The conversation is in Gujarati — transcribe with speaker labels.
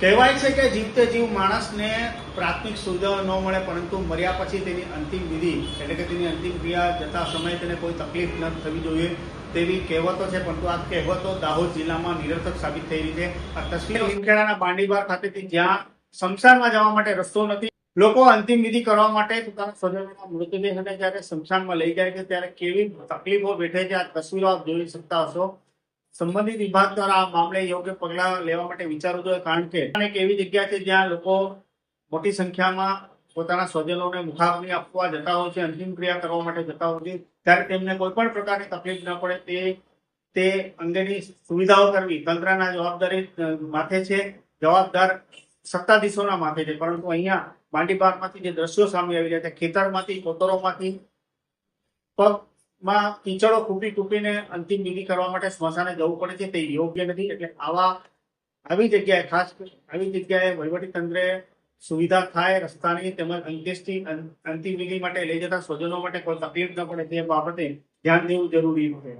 Speaker 1: કહેવાય છે કે જીવતે જીવ માણસને પ્રાથમિક સુવિધાઓ ન મળે, પરંતુ મર્યા પછી તેની અંતિમ વિધિ, એટલે કે તેની અંતિમ ક્રિયા જતા સમયે તેને કોઈ તકલીફ ન થવી જોઈએ તેવી કહેવતો છે. પરંતુ આ કહેવતો દાહોદ જિલ્લામાં નિરર્થક સાબિત રહી છે. આ તસવીર લીમખેડાના બાંડીબાર ખાતેથી જ્યાં શમશાનમાં જવા માટે રસ્તો નથી, લોકો અંતિમ વિધિ કરવા માટે પોતાના સ્વજનોના મૃતદેહને જ્યારે શમશાનમાં લઈ જાય છે, ત્યારે કેવી તકલીફો બેઠે છે. આ તસવીરો આપ જોઈ શકતા હશો. સંબંધિત વિભાગ દ્વારા આ મામલે યોગ્ય પગલાં લેવા માટે વિચારવું જોઈએ કારણ કે એક એવી જગ્યા છે જ્યાં લોકો મોટી સંખ્યામાં પોતાના સ્વજનોને મુખાગ્નિ આપવા જતા હોય છે, અંતિમ ક્રિયા કરવા માટે જતા હોય છે. ત્યારે તેમને કોઈ પણ પ્રકારની તકલીફ ન પડે. તે તે અંગેની સુવિધાઓ કરવી તંત્રના જવાબદારી માથે છે, જવાબદાર સત્તાધીશોના માથે છે. પરંતુ અહીંયા માંડીબારમાંથી જે દ્રશ્યો સામે આવી રહ્યા છે, ખેતરમાંથી, કોતરોમાંથી પગમાં કીચડો ખૂપી ખૂપીને અંતિમ વિધિ કરવા માટે સ્મશાને જવું પડે છે, તે યોગ્ય નથી. એટલે આવા આવી જગ્યાએ, ખાસ આવી જગ્યાએ વહીવટી તંત્રે સુવિધા થાય રસ્તાની તેમજ અંત્યેષ્ટિ અંતિમ વિધિ માટે લઈ જતા સ્વજનો માટે કોઈ તકલીફ ન પડે તે બાબતે ધ્યાન દેવું જરૂરી છે